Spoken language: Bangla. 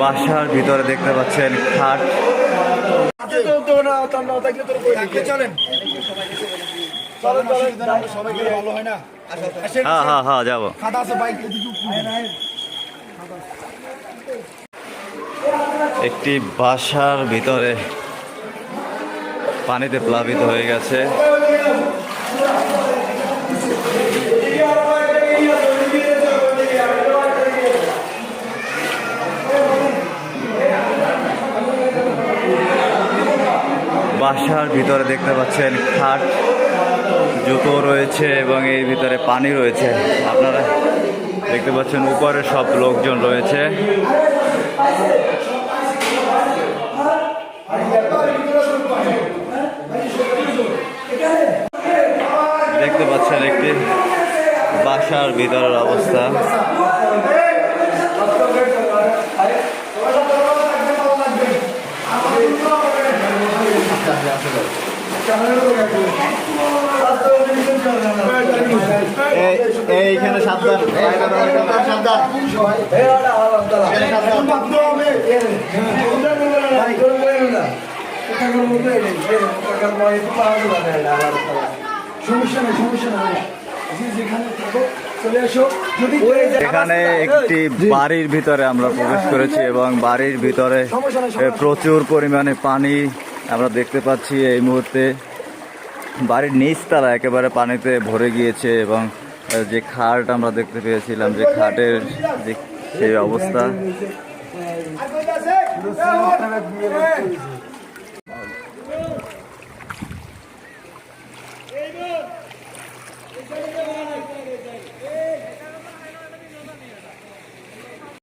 বাসার ভিতরে দেখতে পাচ্ছেন খাট। ভালো হয় হ্যাঁ হ্যাঁ যাব। একটি বাসার ভিতরে পানিতে প্লাবিত হয়ে গেছে। বাসার ভিতরে দেখতে পাচ্ছেন খাট, জুতো রয়েছে এবং এর ভিতরে পানি রয়েছে। আপনারা দেখতে পাচ্ছেন উপরে সব লোকজন রয়েছে। দেখতে পাচ্ছেন একটি বাসার ভিতরের অবস্থা। না, আলাদা করে। সমস্যা নেই সমস্যা নেই যেখানে থাকো চলে এসো যদি এখানে একটি বাড়ির ভিতরে আমরা প্রবেশ করেছি এবং বাড়ির ভিতরে প্রচুর পরিমাণে পানি আমরা দেখতে পাচ্ছি এই মুহূর্তে বাড়ির নিচ তারা একেবারে পানিতে ভরে গিয়েছে এবং যে খাট আমরা দেখতে পেয়েছিলাম, যে খাটের যে সেই অবস্থা।